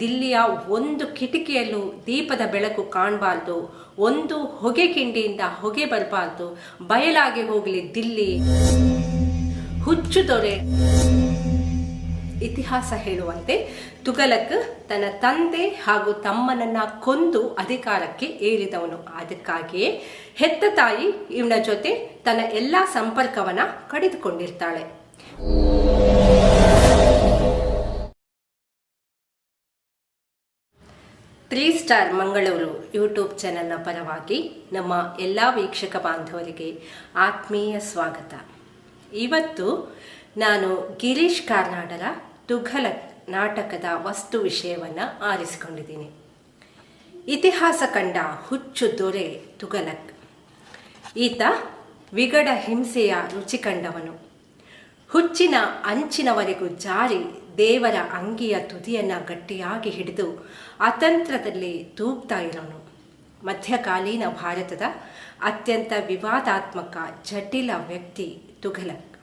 ದಿಲ್ಲಿಯ ಒಂದು ಕಿಟಕಿಯಲ್ಲೂ ದೀಪದ ಬೆಳಕು ಕಾಣಬಾರ್ದು, ಒಂದು ಹೊಗೆ ಕಿಂಡಿಯಿಂದ ಹೊಗೆ ಬರಬಾರ್ದು. ಬಯಲಾಗಿ ಹೋಗಲಿ ದಿಲ್ಲಿ. ಹುಚ್ಚು ದೊರೆ. ಇತಿಹಾಸ ಹೇಳುವಂತೆ ತುಗಲಕ್ ತನ್ನ ತಂದೆ ಹಾಗೂ ತಮ್ಮನನ್ನ ಕೊಂದು ಅಧಿಕಾರಕ್ಕೆ ಏರಿದವನು. ಅದಕ್ಕಾಗಿಯೇ ಹೆತ್ತ ತಾಯಿ ಇವನ ಜೊತೆ ತನ್ನ ಎಲ್ಲ ಸಂಪರ್ಕವನ್ನ ಕಡಿದುಕೊಂಡಿರ್ತಾಳೆ. ತ್ರೀ ಸ್ಟಾರ್ ಮಂಗಳೂರು ಯೂಟ್ಯೂಬ್ ಚಾನೆಲ್ನ ಪರವಾಗಿ ನಮ್ಮ ಎಲ್ಲ ವೀಕ್ಷಕ ಬಾಂಧವರಿಗೆ ಆತ್ಮೀಯ ಸ್ವಾಗತ. ಇವತ್ತು ನಾನು ಗಿರೀಶ್ ಕಾರ್ನಾಡರ ತುಘಲಕ್ ನಾಟಕದ ವಸ್ತು ವಿಷಯವನ್ನು ಆರಿಸಿಕೊಂಡಿದ್ದೀನಿ. ಇತಿಹಾಸ ಕಂಡ ಹುಚ್ಚು ದೊರೆ ತುಘಲಕ್. ಈತ ವಿಗಡ ಹಿಂಸೆಯ ರುಚಿ ಕಂಡವನು ಹುಚ್ಚಿನ ಅಂಚಿನವರೆಗೂ ಜಾರಿ ದೇವರ ಅಂಗಿಯ ತುದಿಯನ್ನು ಗಟ್ಟಿಯಾಗಿ ಹಿಡಿದು ಅತಂತ್ರದಲ್ಲಿ ತೂಗ್ತಾ ಇರೋನು. ಮಧ್ಯಕಾಲೀನ ಭಾರತದ ಅತ್ಯಂತ ವಿವಾದಾತ್ಮಕ ಜಟಿಲ ವ್ಯಕ್ತಿ ತುಘಲಕ್.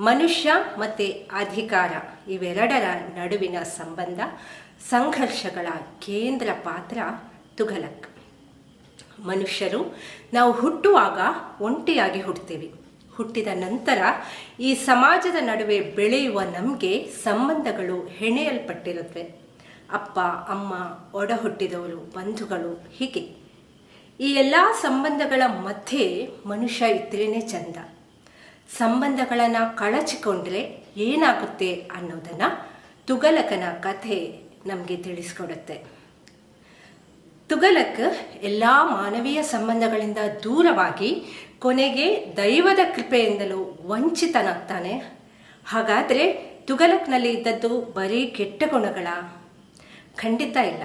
ಮನುಷ್ಯ ಮತ್ತು ಅಧಿಕಾರ ಇವೆರಡರ ನಡುವಿನ ಸಂಬಂಧ ಸಂಘರ್ಷಗಳ ಕೇಂದ್ರ ಪಾತ್ರ ತುಘಲಕ್. ಮನುಷ್ಯರು ನಾವು ಹುಟ್ಟುವಾಗ ಒಂಟಿಯಾಗಿ ಹುಡ್ತೀವಿ ಹುಟ್ಟಿದ ನಂತರ ಈ ಸಮಾಜದ ನಡುವೆ ಬೆಳೆಯುವ ನಮಗೆ ಸಂಬಂಧಗಳು ಹೆಣೆಯಲ್ಪಟ್ಟಿರುತ್ತವೆ. ಅಪ್ಪ, ಅಮ್ಮ ಒಡ ಹುಟ್ಟಿದವರು ಬಂಧುಗಳು ಹೀಗೆ. ಈ ಎಲ್ಲ ಸಂಬಂಧಗಳ ಮಧ್ಯೆ ಮನುಷ್ಯ ಇದ್ರೇ ಚಂದ. ಸಂಬಂಧಗಳನ್ನು ಕಳಚಿಕೊಂಡ್ರೆ ಏನಾಗುತ್ತೆ ಅನ್ನೋದನ್ನು ತುಗಲಕನ ಕಥೆ ನಮಗೆ ತಿಳಿಸ್ಕೊಡುತ್ತೆ. ತುಗಲಕ್ ಎಲ್ಲ ಮಾನವೀಯ ಸಂಬಂಧಗಳಿಂದ ದೂರವಾಗಿ ಕೊನೆಗೆ ದೈವದ ಕೃಪೆಯಿಂದಲೂ ವಂಚಿತನಾಗ್ತಾನೆ. ಹಾಗಾದರೆ ತುಗಲಕ್ನಲ್ಲಿ ಇದ್ದದ್ದು ಬರೀ ಕೆಟ್ಟ ಗುಣಗಳ? ಖಂಡಿತ ಇಲ್ಲ.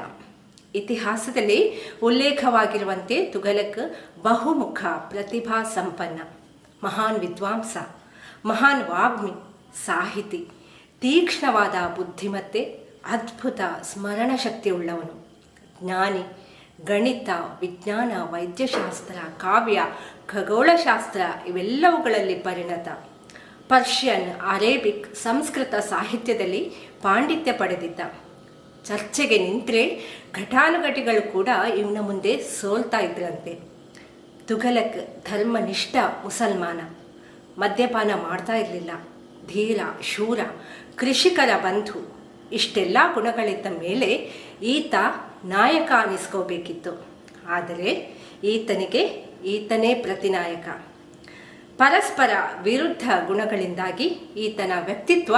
ಇತಿಹಾಸದಲ್ಲಿ ಉಲ್ಲೇಖವಾಗಿರುವಂತೆ ತುಗಲಕ್ ಬಹುಮುಖ, ಪ್ರತಿಭಾ ಸಂಪನ್ನ, ಮಹಾನ್ ವಿದ್ವಾಂಸ, ಮಹಾನ್ ವಾಗ್ಮಿ, ಸಾಹಿತಿ, ತೀಕ್ಷ್ಣವಾದ ಬುದ್ಧಿಮತ್ತೆ, ಅದ್ಭುತ ಸ್ಮರಣ ಶಕ್ತಿ ಉಳ್ಳವನು ಜ್ಞಾನಿ ಗಣಿತ, ವಿಜ್ಞಾನ, ವೈದ್ಯಶಾಸ್ತ್ರ, ಕಾವ್ಯ, ಖಗೋಳಶಾಸ್ತ್ರ ಇವೆಲ್ಲವುಗಳಲ್ಲಿ ಪರಿಣತ. ಪರ್ಷಿಯನ್, ಅರೇಬಿಕ್, ಸಂಸ್ಕೃತ ಸಾಹಿತ್ಯದಲ್ಲಿ ಪಾಂಡಿತ್ಯ ಪಡೆದಿದ್ದ. ಚರ್ಚೆಗೆ ನಿಂತರೆ ಘಟಾನುಘಟಿಗಳು ಕೂಡ ಇವನ ಮುಂದೆ ಸೋಲ್ತಾ ಇದ್ರಂತೆ. ತುಘಲಕ್ ಧರ್ಮನಿಷ್ಠ ಮುಸಲ್ಮಾನ. ಮದ್ಯಪಾನ ಮಾಡ್ತಾ ಇರಲಿಲ್ಲ. ಧೀರ, ಶೂರ, ಕೃಷಿಕರ ಬಂಧು. ಇಷ್ಟೆಲ್ಲ ಗುಣಗಳಿದ್ದ ಮೇಲೆ ಈತ ನಾಯಕ ಅನಿಸ್ಕೋಬೇಕಿತ್ತು ಆದರೆ ಈತನಿಗೆ ಈತನೇ ಪ್ರತಿನಾಯಕ. ಪರಸ್ಪರ ವಿರುದ್ಧ ಗುಣಗಳಿಂದಾಗಿ ಈತನ ವ್ಯಕ್ತಿತ್ವ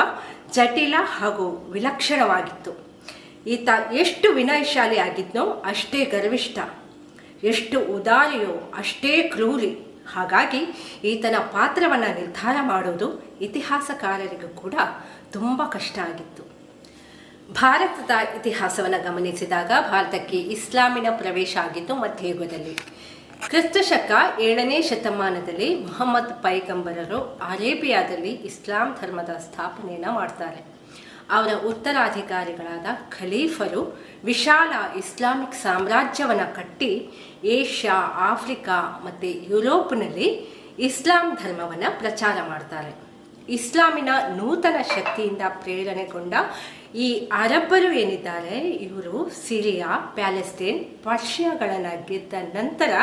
ಜಟಿಲ ಹಾಗೂ ವಿಲಕ್ಷಣವಾಗಿತ್ತು. ಈತ ಎಷ್ಟು ವಿನಯಶಾಲಿ ಆಗಿದ್ನೋ ಅಷ್ಟೇ ಗರ್ವಿಷ್ಠ. ಎಷ್ಟು ಉದಾರಿಯೋ ಅಷ್ಟೇ ಕ್ರೂರಿ. ಹಾಗಾಗಿ ಈತನ ಪಾತ್ರವನ್ನು ನಿರ್ಧಾರ ಮಾಡೋದು ಇತಿಹಾಸಕಾರರಿಗೂ ಕೂಡ ತುಂಬ ಕಷ್ಟ ಆಗಿತ್ತು. ಭಾರತದ ಇತಿಹಾಸವನ್ನು ಗಮನಿಸಿದಾಗ ಭಾರತಕ್ಕೆ ಇಸ್ಲಾಮಿನ ಪ್ರವೇಶ ಆಗಿದ್ದು ಮಧ್ಯಯುಗದಲ್ಲಿ. ಕ್ರಿಸ್ತಶಕ ಏಳನೇ ಶತಮಾನದಲ್ಲಿ ಮೊಹಮ್ಮದ್ ಪೈಗಂಬರರು ಅರೇಬಿಯಾದಲ್ಲಿ ಇಸ್ಲಾಂ ಧರ್ಮದ ಸ್ಥಾಪನೆಯನ್ನು ಮಾಡ್ತಾರೆ. ಅವರ ಉತ್ತರಾಧಿಕಾರಿಗಳಾದ ಖಲೀಫರು ವಿಶಾಲ ಇಸ್ಲಾಮಿಕ್ ಸಾಮ್ರಾಜ್ಯವನ್ನು ಕಟ್ಟಿ ಏಷ್ಯಾ, ಆಫ್ರಿಕಾ ಮತ್ತು ಯುರೋಪ್ನಲ್ಲಿ ಇಸ್ಲಾಂ ಧರ್ಮವನ್ನು ಪ್ರಚಾರ ಮಾಡ್ತಾರೆ. ಇಸ್ಲಾಮಿನ ನೂತನ ಶಕ್ತಿಯಿಂದ ಪ್ರೇರಣೆಗೊಂಡ ಈ ಅರಬ್ಬರು ಏನಿದ್ದಾರೆ, ಇವರು ಸಿರಿಯಾ ಪ್ಯಾಲೆಸ್ತೀನ್ ಪರ್ಷಿಯಾಗಳನ್ನು ಗೆದ್ದ ನಂತರ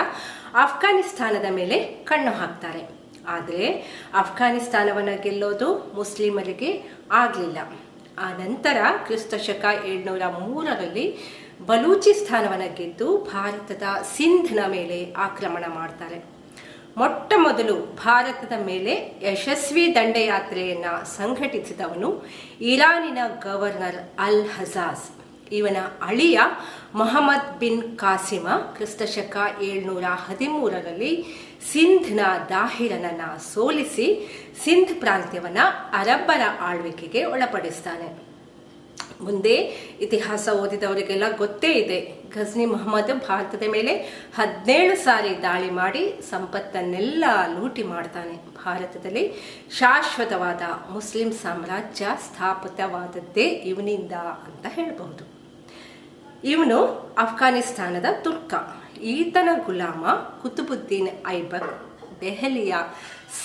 ಅಫ್ಘಾನಿಸ್ತಾನದ ಮೇಲೆ ಕಣ್ಣು ಹಾಕ್ತಾರೆ. ಆದರೆ ಅಫ್ಘಾನಿಸ್ತಾನವನ್ನು ಗೆಲ್ಲೋದು ಮುಸ್ಲಿಮರಿಗೆ ಆಗಲಿಲ್ಲ. ಆ ನಂತರ ಕ್ರಿಸ್ತ ಶಕ ಏಳ್ನೂರ ಮೂರರಲ್ಲಿ ಬಲೂಚಿಸ್ತಾನವನ್ನು ಗೆದ್ದು ಭಾರತದ ಸಿಂಧ್ನ ಮೇಲೆ ಆಕ್ರಮಣ ಮಾಡ್ತಾರೆ. ಮೊಟ್ಟ ಮೊದಲು ಭಾರತದ ಮೇಲೆ ಯಶಸ್ವಿ ದಂಡಯಾತ್ರೆಯನ್ನು ಸಂಘಟಿಸಿದವನು ಇರಾನಿನ ಗವರ್ನರ್ ಅಲ್ ಹಜಾಜ್ ಇವನ ಅಳಿಯ ಮೊಹಮ್ಮದ್ ಬಿನ್ ಕಾಸಿಮ ಕ್ರಿಸ್ತಶಕ ಏಳ್ನೂರ ಹದಿಮೂರರಲ್ಲಿ ಸಿಂಧ್ನ ದಾಹಿರನನ್ನು ಸೋಲಿಸಿ ಸಿಂಧ್ ಪ್ರಾಂತ್ಯವನ್ನು ಅರಬ್ಬರ ಆಳ್ವಿಕೆಗೆ ಒಳಪಡಿಸ್ತಾನೆ. ಮುಂದೆ ಇತಿಹಾಸ ಓದಿದವರಿಗೆಲ್ಲ ಗೊತ್ತೇ ಇದೆ. ಘಜ್ನಿ ಮೊಹಮ್ಮದ್ ಭಾರತದ ಮೇಲೆ ಹದಿನೇಳು ಸಾರಿ ದಾಳಿ ಮಾಡಿ ಸಂಪತ್ತನ್ನೆಲ್ಲ ಲೂಟಿ ಮಾಡ್ತಾನೆ. ಭಾರತದಲ್ಲಿ ಶಾಶ್ವತವಾದ ಮುಸ್ಲಿಂ ಸಾಮ್ರಾಜ್ಯ ಸ್ಥಾಪಿತವಾದದ್ದೇ ಇವನಿಂದ ಅಂತ ಹೇಳಬಹುದು. ಇವನು ಅಫ್ಘಾನಿಸ್ತಾನದ ತುರ್ಕ. ಈತನ ಗುಲಾಮ ಕುತುಬುದ್ದೀನ್ ಐಬಕ್ ದೆಹಲಿಯ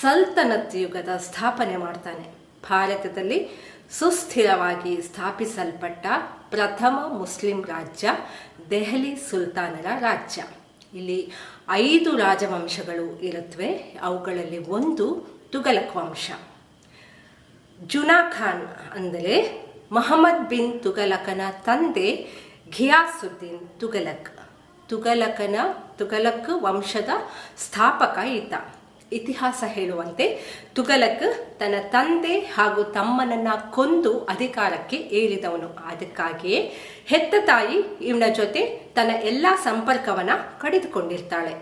ಸಲ್ತನತ್ ಯುಗದ ಸ್ಥಾಪನೆ ಮಾಡ್ತಾನೆ. ಭಾರತದಲ್ಲಿ ಸುಸ್ಥಿರವಾಗಿ ಸ್ಥಾಪಿಸಲ್ಪಟ್ಟ ಪ್ರಥಮ ಮುಸ್ಲಿಂ ರಾಜ್ಯ ದೆಹಲಿ ಸುಲ್ತಾನರ ರಾಜ್ಯ. ಇಲ್ಲಿ ಐದು ರಾಜವಂಶಗಳು ಇರುತ್ತವೆ ಅವುಗಳಲ್ಲಿ ಒಂದು ತುಗಲಕ್ ವಂಶ. ಜುನಾ ಖಾನ್ ಅಂದರೆ ಮೊಹಮ್ಮದ್ ಬಿನ್ ತುಗಲಕನ ತಂದೆ ಘಿಯಾಸುದ್ದೀನ್ ತುಗಲಕ್ ತುಗಲಕನ ತುಗಲಕ್ ವಂಶದ ಸ್ಥಾಪಕ ಈತ ಇತಿಹಾಸ ಹೇಳುವಂತೆ ತುಗಲಕ್ ತನ್ನ ತಂದೆ ಹಾಗೂ ತಮ್ಮನನ್ನ ಕೊಂದು ಅಧಿಕಾರಕ್ಕೆ ಏರಿದವನು. ಅದಕ್ಕಾಗಿಯೇ ಹೆತ್ತ ತಾಯಿ ಇವನ ಜೊತೆ ತನ್ನ ಎಲ್ಲ ಸಂಪರ್ಕವನ್ನ ಕಡಿದುಕೊಂಡಿರ್ತಾಳೆ.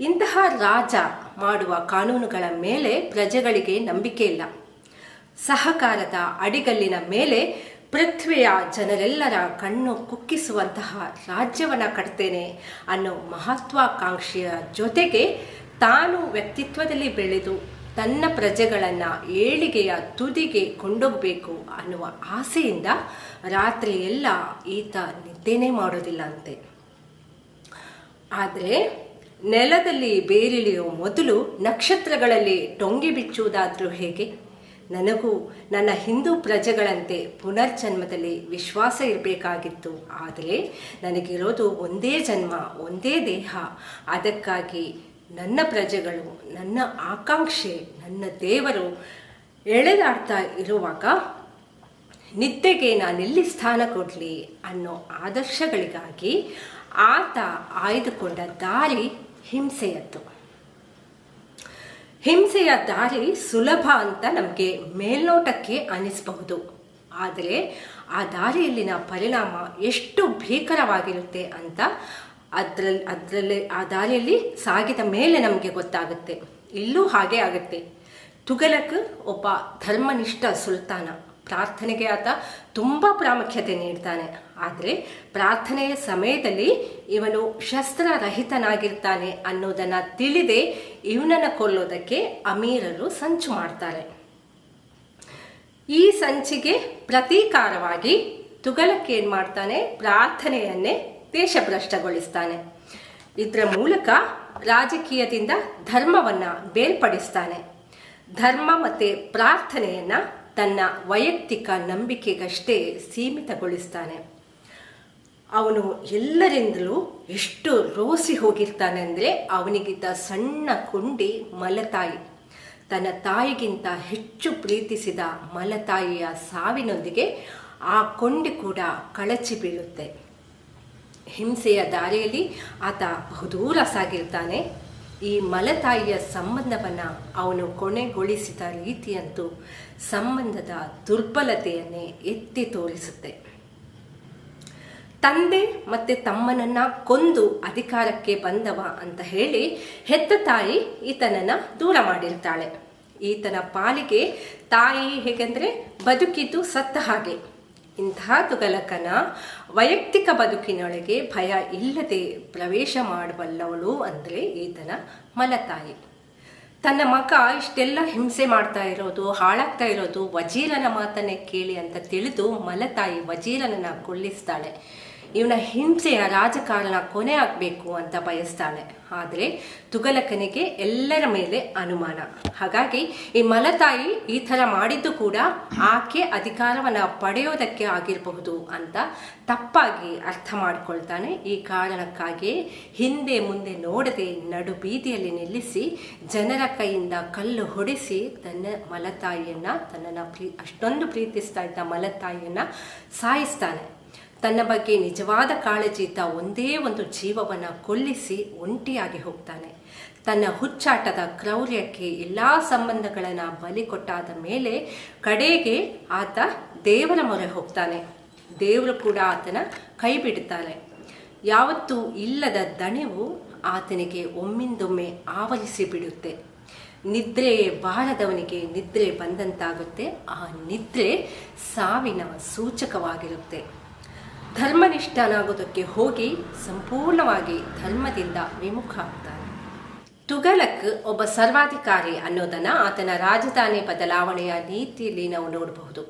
ಇಂತಹ ರಾಜ ಮಾಡುವ ಕಾನೂನುಗಳ ಮೇಲೆ ಪ್ರಜೆಗಳಿಗೆ ನಂಬಿಕೆ ಇಲ್ಲ. ಸಹಕಾರದ ಅಡಿಗಲ್ಲಿನ ಮೇಲೆ ಪೃಥ್ವಿಯ ಜನರೆಲ್ಲರ ಕಣ್ಣು ಕುಕ್ಕಿಸುವಂತಹ ರಾಜ್ಯವನ್ನ ಕಟ್ತೇನೆ ಅನ್ನೋ ಮಹತ್ವಾಕಾಂಕ್ಷೆಯ ಜೊತೆಗೆ ತಾನು ವ್ಯಕ್ತಿತ್ವದಲ್ಲಿ ಬೆಳೆದು ತನ್ನ ಪ್ರಜೆಗಳನ್ನು ಏಳಿಗೆಯ ತುದಿಗೆ ಕೊಂಡೋಗಬೇಕು ಅನ್ನುವ ಆಸೆಯಿಂದ ರಾತ್ರಿ ಎಲ್ಲ ಈತ ನಿದ್ದೆನೇ ಮಾಡೋದಿಲ್ಲ ಅಂತೆ ಆದರೆ ನೆಲದಲ್ಲಿ ಬೇರಿಳಿಯೋ ಮೊದಲು ನಕ್ಷತ್ರಗಳಲ್ಲಿ ಟೊಂಗಿ ಬಿಚ್ಚುವುದಾದರೂ ಹೇಗೆ? ನನಗೂ ನನ್ನ ಹಿಂದೂ ಪ್ರಜೆಗಳಂತೆ ಪುನರ್ಜನ್ಮದಲ್ಲಿ ವಿಶ್ವಾಸ ಇರಬೇಕಾಗಿತ್ತು. ಆದರೆ ನನಗಿರೋದು ಒಂದೇ ಜನ್ಮ, ಒಂದೇ ದೇಹ. ಅದಕ್ಕಾಗಿ ನನ್ನ ಪ್ರಜೆಗಳು, ನನ್ನ ಆಕಾಂಕ್ಷೆ, ನನ್ನ ದೇವರು ಎಳೆದಾಡ್ತಾ ಇರುವಾಗ ನಿದ್ದೆಗೆ ನಾನೆಲ್ಲಿ ಸ್ಥಾನ ಕೊಡಲಿ ಅನ್ನೋ ಆದರ್ಶಗಳಿಗಾಗಿ ಆತ ಆಯ್ದುಕೊಂಡ ದಾರಿ ಹಿಂಸೆಯದ್ದು. ಹಿಂಸೆಯ ದಾರಿ ಸುಲಭ ಅಂತ ನಮಗೆ ಮೇಲ್ನೋಟಕ್ಕೆ ಅನಿಸಬಹುದು ಆದರೆ ಆ ದಾರಿಯಲ್ಲಿನ ಪರಿಣಾಮ ಎಷ್ಟು ಭೀಕರವಾಗಿರುತ್ತೆ ಅಂತ ಅದರಲ್ಲಿ ಅದರಲ್ಲಿ, ಆ ದಾರಿಯಲ್ಲಿ ಸಾಗಿದ ಮೇಲೆ ನಮಗೆ ಗೊತ್ತಾಗುತ್ತೆ. ಇಲ್ಲೂ ಹಾಗೆ ಆಗುತ್ತೆ. ತುಗಲಕ್ ಒಬ್ಬ ಧರ್ಮನಿಷ್ಠ ಸುಲ್ತಾನ. ಪ್ರಾರ್ಥನೆಗೆ ಆತ ತುಂಬ ಪ್ರಾಮುಖ್ಯತೆ ನೀಡ್ತಾನೆ. ಆದರೆ ಪ್ರಾರ್ಥನೆಯ ಸಮಯದಲ್ಲಿ ಇವನು ಶಸ್ತ್ರರಹಿತನಾಗಿರ್ತಾನೆ ಅನ್ನೋದನ್ನು ತಿಳಿದೇ ಇವನನ್ನು ಕೊಲ್ಲೋದಕ್ಕೆ ಅಮೀರರು ಸಂಚು ಮಾಡ್ತಾರೆ. ಈ ಸಂಚಿಗೆ ಪ್ರತೀಕಾರವಾಗಿ ತುಗಲಕ್ ಏನು ಮಾಡ್ತಾನೆ? ಪ್ರಾರ್ಥನೆಯನ್ನೇ ದೇಶಭ್ರಷ್ಟಗೊಳಿಸ್ತಾನೆ. ಇದರ ಮೂಲಕ ರಾಜಕೀಯದಿಂದ ಧರ್ಮವನ್ನ ಬೇರ್ಪಡಿಸ್ತಾನೆ. ಧರ್ಮ ಮತ್ತು ಪ್ರಾರ್ಥನೆಯನ್ನ ತನ್ನ ವೈಯಕ್ತಿಕ ನಂಬಿಕೆಗಷ್ಟೇ ಸೀಮಿತಗೊಳಿಸ್ತಾನೆ. ಅವನು ಎಲ್ಲರಿಂದಲೂ ಎಷ್ಟು ರೋಸಿ ಹೋಗಿರ್ತಾನೆ ಅಂದರೆ ಅವನಿಗಿದ್ದ ಸಣ್ಣ ಕುಂಡಿ ಮಲತಾಯಿ. ತನ್ನ ತಾಯಿಗಿಂತ ಹೆಚ್ಚು ಪ್ರೀತಿಸಿದ ಮಲತಾಯಿಯ ಸಾವಿನೊಂದಿಗೆ ಆ ಕೊಂಡಿ ಕೂಡ ಕಳಚಿ ಬೀಳುತ್ತೆ. ಹಿಂಸೆಯ ದಾರಿಯಲ್ಲಿ ಆತ ಬಹುದೂರ ಸಾಗಿರ್ತಾನೆ. ಈ ಮಲತಾಯಿಯ ಸಂಬಂಧವನ್ನು ಅವನು ಕೊನೆಗೊಳಿಸಿದ ರೀತಿಯಂತೂ ಸಂಬಂಧದ ದುರ್ಬಲತೆಯನ್ನೇ ಎತ್ತಿ ತೋರಿಸುತ್ತೆ. ತಂದೆ ಮತ್ತೆ ತಮ್ಮನನ್ನ ಕೊಂದು ಅಧಿಕಾರಕ್ಕೆ ಬಂದವ ಅಂತ ಹೇಳಿ ಹೆತ್ತ ತಾಯಿ ಈತನನ್ನ ದೂರ ಮಾಡಿರ್ತಾಳೆ. ಈತನ ಪಾಲಿಗೆ ತಾಯಿ ಹೇಗೆಂದ್ರೆ ಬದುಕಿದ್ದು ಸತ್ತ ಹಾಗೆ. ಇಂತಹ ತುಗಲಕನ ವೈಯಕ್ತಿಕ ಬದುಕಿನೊಳಗೆ ಭಯ ಇಲ್ಲದೆ ಪ್ರವೇಶ ಮಾಡಬಲ್ಲವಳು ಅಂದರೆ ಈತನ ಮಲತಾಯಿ. ತನ್ನ ಮಗ ಇಷ್ಟೆಲ್ಲ ಹಿಂಸೆ ಮಾಡ್ತಾ ಇರೋದು, ಹಾಳಾಗ್ತಾ ಇರೋದು ವಜೀರನ ಮಾತನ್ನೇ ಕೇಳಿ ಅಂತ ತಿಳಿದು ಮಲತಾಯಿ ವಜೀರನನ್ನ ಕೊಲ್ಲಿಸ್ತಾಳೆ. ಇವನ ಹಿಂಸೆಯ ರಾಜಕಾರಣ ಕೊನೆ ಆಗಬೇಕು ಅಂತ ಬಯಸ್ತಾನೆ ಆದರೆ ತುಗಲಕನಿಗೆ ಎಲ್ಲರ ಮೇಲೆ ಅನುಮಾನ. ಹಾಗಾಗಿ ಈ ಮಲತಾಯಿ ಈ ಥರ ಮಾಡಿದ್ದು ಕೂಡ ಆಕೆ ಅಧಿಕಾರವನ್ನು ಪಡೆಯೋದಕ್ಕೆ ಆಗಿರಬಹುದು ಅಂತ ತಪ್ಪಾಗಿ ಅರ್ಥ ಮಾಡಿಕೊಳ್ತಾನೆ. ಈ ಕಾರಣಕ್ಕಾಗಿ ಹಿಂದೆ ಮುಂದೆ ನೋಡದೆ ನಡು ಬೀದಿಯಲ್ಲಿ ನಿಲ್ಲಿಸಿ ಜನರ ಕೈಯಿಂದ ಕಲ್ಲು ಹೊಡೆಸಿ ತನ್ನ ಮಲತಾಯಿಯನ್ನ, ತನ್ನನ್ನು ಪ್ರೀ, ಅಷ್ಟೊಂದು ಪ್ರೀತಿಸ್ತಾ ಇದ್ದ ಮಲತಾಯಿಯನ್ನ ಸಾಯಿಸ್ತಾನೆ. ತನ್ನ ಬಗ್ಗೆ ನಿಜವಾದ ಕಾಳಜಿತ ಒಂದೇ ಒಂದು ಜೀವವನ್ನು ಕೊಲ್ಲಿಸಿ ಒಂಟಿಯಾಗಿ ಹೋಗ್ತಾನೆ. ತನ್ನ ಹುಚ್ಚಾಟದ ಕ್ರೌರ್ಯಕ್ಕೆ ಎಲ್ಲ ಸಂಬಂಧಗಳನ್ನು ಬಲಿ ಕೊಟ್ಟಾದ ಮೇಲೆ ಕಡೆಗೆ ಆತ ದೇವರ ಮೊರೆ ಹೋಗ್ತಾನೆ. ದೇವರು ಕೂಡ ಆತನ ಕೈ ಬಿಡುತ್ತಾನೆ ಯಾವತ್ತೂ ಇಲ್ಲದ ದಣಿವು ಆತನಿಗೆ ಒಮ್ಮಿಂದೊಮ್ಮೆ ಆವರಿಸಿ ಬಿಡುತ್ತೆ. ನಿದ್ರೆ ಬಾರದವನಿಗೆ ನಿದ್ರೆ ಬಂದಂತಾಗುತ್ತೆ. ಆ ನಿದ್ರೆ ಸಾವಿನ ಸೂಚಕವಾಗಿರುತ್ತೆ. ಧರ್ಮನಿಷ್ಠನಾಗೋದಕ್ಕೆ ಹೋಗಿ ಸಂಪೂರ್ಣವಾಗಿ ಧರ್ಮದಿಂದ ವಿಮುಖ ಆಗ್ತಾನೆ. ತುಗಲಕ್ ಒಬ್ಬ ಸರ್ವಾಧಿಕಾರಿ ಅನ್ನೋದನ್ನ ಆತನ ರಾಜಧಾನಿ ಬದಲಾವಣೆಯ ನೀತಿಯಲ್ಲಿ ನಾವು ನೋಡಬಹುದು.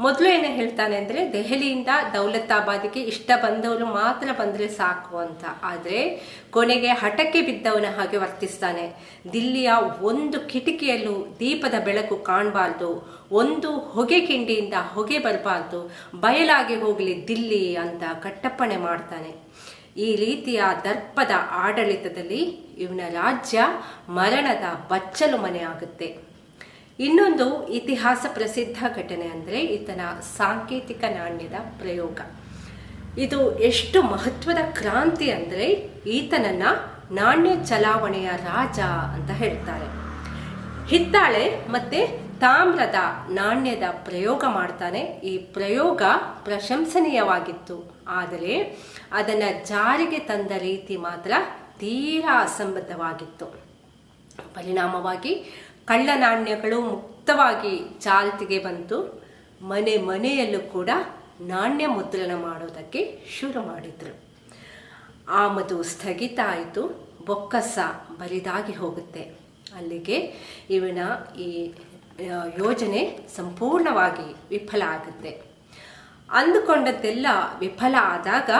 ಮೊದಲು ಏನು ಹೇಳ್ತಾನೆ ಅಂದರೆ, ದೆಹಲಿಯಿಂದ ದೌಲತಾಬಾದಿಗೆ ಇಷ್ಟ ಬಂದವರು ಮಾತ್ರ ಬಂದರೆ ಸಾಕು ಅಂತ. ಆದರೆ, ಕೊನೆಗೆ ಹಠಕ್ಕೆ ಬಿದ್ದವನ ಹಾಗೆ ವರ್ತಿಸ್ತಾನೆ. ದಿಲ್ಲಿಯ ಒಂದು ಕಿಟಕಿಯಲ್ಲೂ ದೀಪದ ಬೆಳಕು ಕಾಣಬಾರ್ದು. ಒಂದು ಹೊಗೆ ಕಿಂಡಿಯಿಂದ ಹೊಗೆ ಬರಬಾರ್ದು. ಬಯಲಾಗಿ ಹೋಗಲಿ ದಿಲ್ಲಿ ಅಂತ ಕಟ್ಟಪ್ಪಣೆ ಮಾಡ್ತಾನೆ. ಈ ರೀತಿಯ ದರ್ಪದ ಆಡಳಿತದಲ್ಲಿ ಇವನ ರಾಜ್ಯ ಮರಣದ ಬಚ್ಚಲು ಮನೆ ಆಗುತ್ತೆ. ಇನ್ನೊಂದು ಇತಿಹಾಸ ಪ್ರಸಿದ್ಧ ಘಟನೆ ಅಂದರೆ ಈತನ ಸಾಂಕೇತಿಕ ನಾಣ್ಯದ ಪ್ರಯೋಗ. ಇದು ಎಷ್ಟು ಮಹತ್ವದ ಕ್ರಾಂತಿ ಅಂದರೆ ಈತನನ್ನ ನಾಣ್ಯ ಚಲಾವಣೆಯ ರಾಜ ಅಂತ ಹೇಳ್ತಾರೆ. ಹಿತ್ತಾಳೆ ಮತ್ತೆ ತಾಮ್ರದ ನಾಣ್ಯದ ಪ್ರಯೋಗ ಮಾಡ್ತಾನೆ. ಈ ಪ್ರಯೋಗ ಪ್ರಶಂಸನೀಯವಾಗಿತ್ತು. ಆದರೆ ಅದನ್ನು ಜಾರಿಗೆ ತಂದ ರೀತಿ ಮಾತ್ರ ತೀರಾ ಅಸಂಬದ್ಧವಾಗಿತ್ತು. ಪರಿಣಾಮವಾಗಿ ಕಳ್ಳ ನಾಣ್ಯಗಳು ಮುಕ್ತವಾಗಿ ಚಾಲ್ತಿಗೆ ಬಂತು ಮನೆ ಮನೆಯಲ್ಲೂ ಕೂಡ ನಾಣ್ಯ ಮುದ್ರಣ ಮಾಡೋದಕ್ಕೆ ಶುರು ಮಾಡಿದರು. ಆಮದು ಸ್ಥಗಿತ ಆಯಿತು, ಬೊಕ್ಕಸ ಬರಿದಾಗಿ ಹೋಗುತ್ತೆ. ಅಲ್ಲಿಗೆ ಇವನ ಈ ಯೋಜನೆ ಸಂಪೂರ್ಣವಾಗಿ ವಿಫಲ ಆಗುತ್ತೆ. ಅಂದುಕೊಂಡದ್ದೆಲ್ಲ ವಿಫಲ ಆದಾಗ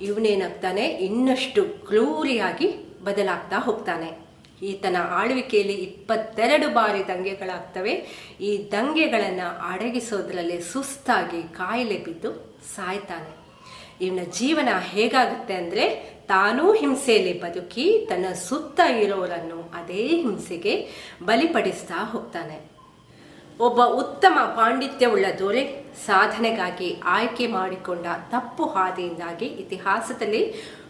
ಇವನೇನಾಗ್ತಾನೆ, ಇನ್ನಷ್ಟು ಕ್ಲೂರಿಯಾಗಿ ಬದಲಾಗ್ತಾ ಹೋಗ್ತಾನೆ. ಈತನ ಆಳ್ವಿಕೆಯಲ್ಲಿ ಇಪ್ಪತ್ತೆರಡು ಬಾರಿ ದಂಗೆಗಳಾಗ್ತವೆ. ಈ ದಂಗೆಗಳನ್ನು ಅಡಗಿಸೋದ್ರಲ್ಲಿ ಸುಸ್ತಾಗಿ ಕಾಯಿಲೆ ಬಿದ್ದು ಸಾಯ್ತಾನೆ. ಇವನ ಜೀವನ ಹೇಗಾಗುತ್ತೆ ಅಂದರೆ ತಾನೂ ಹಿಂಸೆಯಲ್ಲಿ ಬದುಕಿ ತನ್ನ ಸುತ್ತ ಇರೋರನ್ನು ಅದೇ ಹಿಂಸೆಗೆ ಬಲಿಪಡಿಸ್ತಾ ಹೋಗ್ತಾನೆ. ಒಬ್ಬ ಉತ್ತಮ ಪಾಂಡಿತ್ಯವುಳ್ಳ ದೊರೆ ಸಾಧನೆಗಾಗಿ ಆಯ್ಕೆ ಮಾಡಿಕೊಂಡ ತಪ್ಪು ಹಾದಿಯಿಂದಾಗಿ ಇತಿಹಾಸದಲ್ಲಿ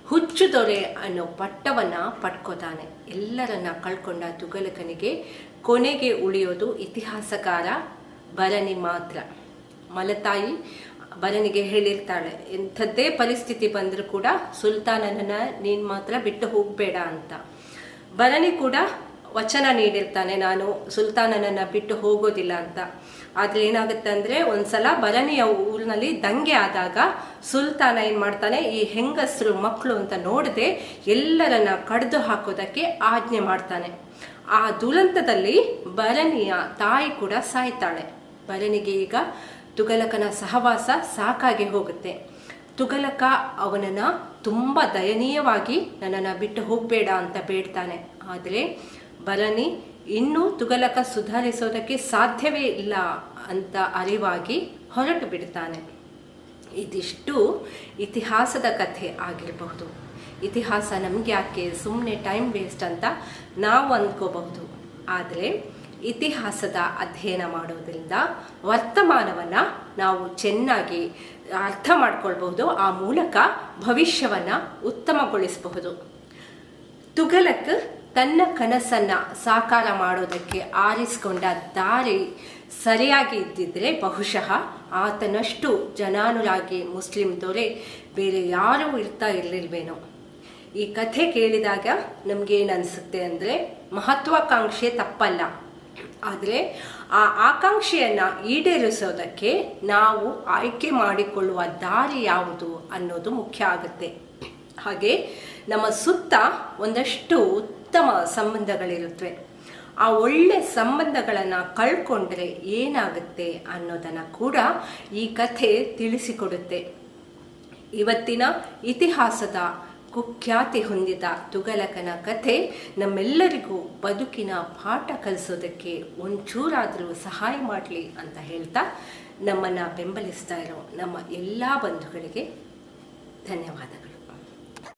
ಹುಚ್ಚು ದೊರೆ ಅನ್ನೋ ಪಟ್ಟವನ್ನ ಪಡ್ಕೋತಾನೆ. ಎಲ್ಲರನ್ನ ಕಳ್ಕೊಂಡ ತುಗಲಕನಿಗೆ ಕೊನೆಗೆ ಉಳಿಯೋದು ಇತಿಹಾಸಕಾರ ಭರಣಿ ಮಾತ್ರ. ಮಲತಾಯಿ ಬರನಿಗೆ ಹೇಳಿರ್ತಾಳೆ, ಎಂಥದ್ದೇ ಪರಿಸ್ಥಿತಿ ಬಂದರೂ ಕೂಡ ಸುಲ್ತಾನನನ್ನ ನೀನು ಮಾತ್ರ ಬಿಟ್ಟು ಹೋಗಬೇಡ ಅಂತ. ಬರನಿ ಕೂಡ ವಚನ ನೀಡಿರ್ತಾನೆ ನಾನು, ಸುಲ್ತಾನನನ್ನ ಬಿಟ್ಟು ಹೋಗೋದಿಲ್ಲ ಅಂತ. ಆದ್ರೆ ಏನಾಗುತ್ತೆ ಅಂದ್ರೆ, ಒಂದ್ಸಲ ಭರಣಿಯ ಊರಿನಲ್ಲಿ ದಂಗೆ ಆದಾಗ ಸುಲ್ತಾನ ಏನ್ ಮಾಡ್ತಾನೆ, ಈ ಹೆಂಗಸರು ಮಕ್ಕಳು ಅಂತ ನೋಡದೆ ಎಲ್ಲರನ್ನ ಕಡ್ದು ಹಾಕೋದಕ್ಕೆ ಆಜ್ಞೆ ಮಾಡ್ತಾನೆ. ಆ ದುರಂತದಲ್ಲಿ ಭರಣಿಯ ತಾಯಿ ಕೂಡ ಸಾಯ್ತಾಳೆ. ಭರಣಿಗೆ ಈಗ ತುಗಲಕನ ಸಹವಾಸ ಸಾಕಾಗಿ ಹೋಗುತ್ತೆ. ತುಗಲಕ ಅವನನ್ನ ತುಂಬ ದಯನೀಯವಾಗಿ ನನ್ನನ್ನು ಬಿಟ್ಟು ಹೋಗಬೇಡ ಅಂತ ಬೇಡ್ತಾನೆ. ಆದರೆ ಭರಣಿ ಇನ್ನೂ ತುಗಲಕ ಸುಧಾರಿಸೋದಕ್ಕೆ ಸಾಧ್ಯವೇ ಇಲ್ಲ ಅಂತ ಅರಿವಾಗಿ ಹೊರಟು ಬಿಡ್ತಾನೆ ಇದಿಷ್ಟು ಇತಿಹಾಸದ ಕಥೆ ಆಗಿರಬಹುದು. ಇತಿಹಾಸ ನಮಗೆ ಯಾಕೆ ಸುಮ್ಮನೆ ಟೈಮ್ ವೇಸ್ಟ್ ಅಂತ ನಾವು ಅಂದ್ಕೋಬಹುದು ಆದರೆ ಇತಿಹಾಸದ ಅಧ್ಯಯನ ಮಾಡೋದ್ರಿಂದ ವರ್ತಮಾನವನ್ನು ನಾವು ಚೆನ್ನಾಗಿ ಅರ್ಥ ಮಾಡ್ಕೊಳ್ಬಹುದು, ಆ ಮೂಲಕ ಭವಿಷ್ಯವನ್ನು ಉತ್ತಮಗೊಳಿಸಬಹುದು. ತುಘಲಕ್ ತನ್ನ ಕನಸನ್ನ ಸಾಕಾರ ಮಾಡೋದಕ್ಕೆ ಆರಿಸಿಕೊಂಡ ದಾರಿ ಸರಿಯಾಗಿ ಇದ್ದಿದ್ರೆ ಬಹುಶಃ ಆತನಷ್ಟು ಜನಾನುರಾಗಿ ಮುಸ್ಲಿಂ ದೊರೆ ಬೇರೆ ಯಾರೂ ಇರ್ತಾ ಇರಲಿಲ್ವೇನೋ. ಈ ಕಥೆ ಕೇಳಿದಾಗ ನಮ್ಗೇನು ಅನಿಸುತ್ತೆ ಅಂದರೆ ಮಹತ್ವಾಕಾಂಕ್ಷೆ ತಪ್ಪಲ್ಲ. ಆದರೆ ಆ ಆಕಾಂಕ್ಷೆಯನ್ನ ಈಡೇರಿಸೋದಕ್ಕೆ ನಾವು ಆಯ್ಕೆ ಮಾಡಿಕೊಳ್ಳುವ ದಾರಿ ಯಾವುದು ಅನ್ನೋದು ಮುಖ್ಯ ಆಗುತ್ತೆ. ಹಾಗೆ ನಮ್ಮ ಸುತ್ತ ಒಂದಷ್ಟು ಉತ್ತಮ ಸಂಬಂಧಗಳಿರುತ್ತವೆ. ಆ ಒಳ್ಳೆ ಸಂಬಂಧಗಳನ್ನು ಕಳ್ಕೊಂಡ್ರೆ ಏನಾಗುತ್ತೆ ಅನ್ನೋದನ್ನು ಕೂಡ ಈ ಕಥೆ ತಿಳಿಸಿಕೊಡುತ್ತೆ. ಇವತ್ತಿನ ಇತಿಹಾಸದ ಕುಖ್ಯಾತಿ ಹೊಂದಿದ ತುಗಲಕನ ಕಥೆ ನಮ್ಮೆಲ್ಲರಿಗೂ ಬದುಕಿನ ಪಾಠ ಕಲಿಸೋದಕ್ಕೆ ಒಂಚೂರಾದರೂ ಸಹಾಯ ಮಾಡಲಿ ಅಂತ ಹೇಳ್ತಾ ನಮ್ಮನ್ನು ಬೆಂಬಲಿಸ್ತಾ ಇರೋ ನಮ್ಮ ಎಲ್ಲ ಬಂಧುಗಳಿಗೆ ಧನ್ಯವಾದಗಳು.